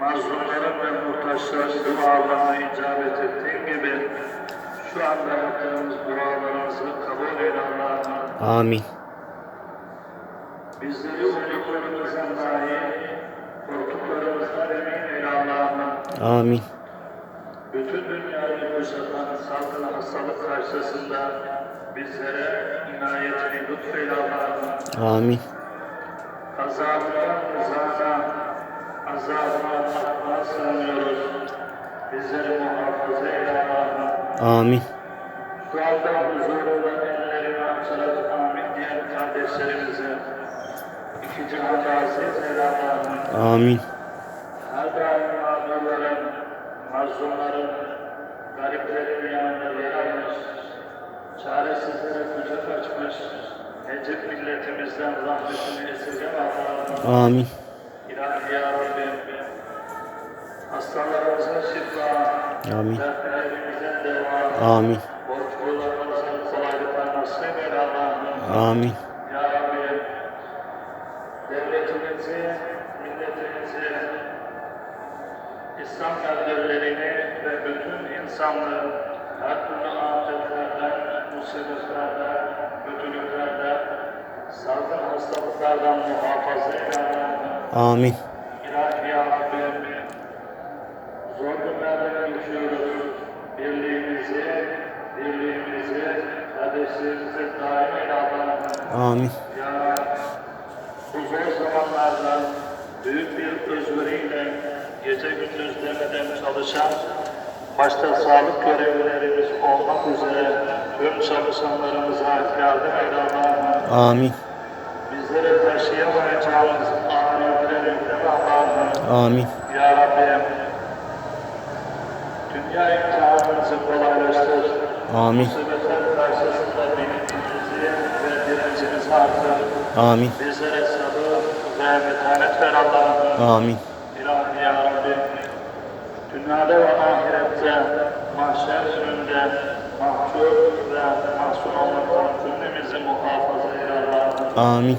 mazlumların ve muhtaçların dualarına icabet ettiğin gibi şu anda yaptığımız dualarımızı kabul eyle Allah'ım. Amin. Bizleri umduklarımızdan dahi korktuklarımızdan emin eyle Allah'ım. Amin. Bütün dünyayı kuşatan salgın hastalık karşısında bizlere inayetini lütfeyle Allah'ım. Amin. Bizleri muhafaza eyle. Amin. Şu huzurunda ellerini açarak amin diyen kardeşlerimize iki cihanda aziz eyle. Amin. Her daim mağdurların, mazlumların, gariplerin yanında yer almış, çaresizlere kucak açmış, Necip milletimizden rahmetini esirgeme Allah'ım. Amin. Amin. Amin. Amin. Devletimizi, milletimizi, İslam kardeşlerini ve bütün insanlığı her türlü afetlerden, musibetlerden, kötülüklerden, salgın hastalıklardan muhafaza eyle. Amin. İlahi ya Rabbi, zor günlerden geçiyoruz. Birliğimizi, birliğimizi, kardeşliğimizi daim eyle Allah'ım. Amin. Ya bu zor zamanlarda büyük bir özveriyle gece gündüz demeden çalışan başta sağlık görevlilerimiz olmak üzere tüm çalışanlarımıza yardım eyle Allah'ım. Amin. Bizlere taşıyamayacağımız Allah'ım. Amin. Ya Rabbim. Amin. Amin. Bizlere sabır ve metanet ver Allah'ım. Amin. İlahi Ya Rabbi, dünyada ve ahirette mahşer gününde mahcup ve mahzun olmaktan cümlemizi muhafaza eyle Allah'ım. Amin.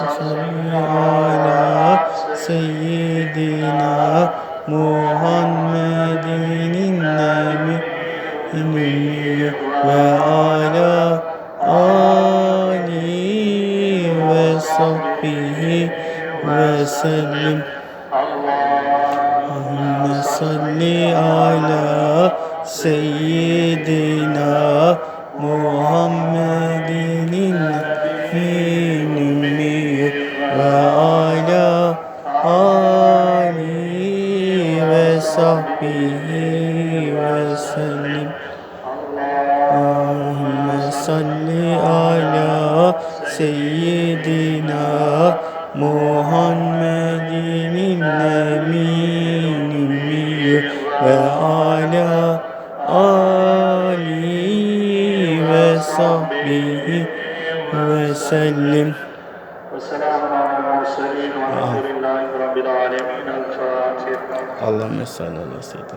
Salli ala seyyidina Muhammedin nebi ve ala alihi ve sahbihi ve sellim. Allahümme salli ala seyyidina Muhammedin alihi ve sahbihi ve sellim. Allahümme salli ala seyyidina Muhammedin nebiyyi ve ala alihi ve sahbihi ve sellim. وسلام على المرسلين والحمد لله رب العالمين Allah mesela nasip